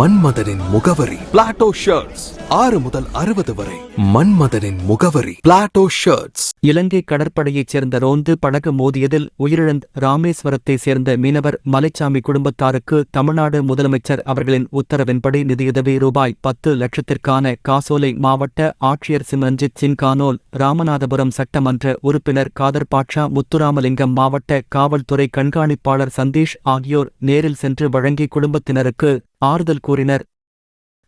மன்மதனின் முகவரி. Plato shirts ஆறு முதல் அறுபது வரை. மன்மதனின் முகவரி. பிளாட்டோ ஷர்ட்ஸ் இலங்கை கடற்படையைச் சேர்ந்த ரோந்து படகு மோதியதில் உயிரிழந்த ராமேஸ்வரத்தைச் சேர்ந்த மீனவர் மலைச்சாமி குடும்பத்தாருக்கு தமிழ்நாடு முதலமைச்சர் அவர்களின் உத்தரவின்படி நிதியுதவி ரூபாய் பத்து லட்சத்திற்கான காசோலை மாவட்ட ஆட்சியர் சிம்ரஞ்சித் சின்கானோல் ராமநாதபுரம் சட்டமன்ற உறுப்பினர் காதர் பாட்சா முத்துராமலிங்கம் மாவட்ட காவல்துறை கண்காணிப்பாளர் சந்தீஷ் ஆகியோர் நேரில் சென்று வழங்கி குடும்பத்தினருக்கு ஆறுதல் கூறினர்.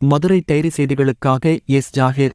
மதுரை டைரி செய்திகளுக்காக S. Zakir.